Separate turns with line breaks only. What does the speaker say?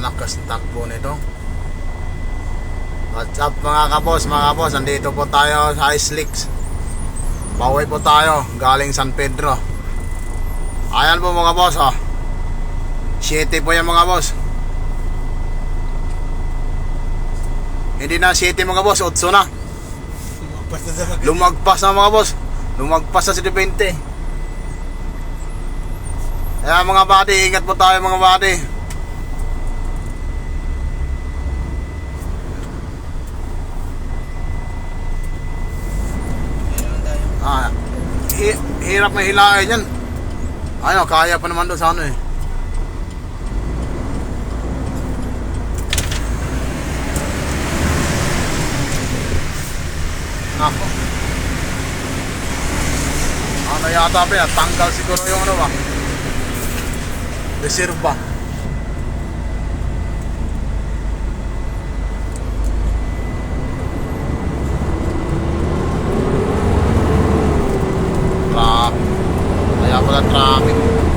lakas ng takbo nito. What's up mga kapos, mga kapos, andito po tayo sa Ice Licks. Pauwi po tayo, galing San Pedro. Ayan po mga boss, oh. 7 po yan mga boss. Hindi na 7 mga boss, 8 na. Lumagpas na mga boss. Lumagpas na si 20. Kaya mga buddy, ingat po tayo mga buddy. Ah, hi- hirap na hilahin yan. Ano, kaya pa naman doon sa ano eh. Nako. Ano yata ba yan? Tanggal siguro yung ano ba? Reserva. Traffic. Pala traffic.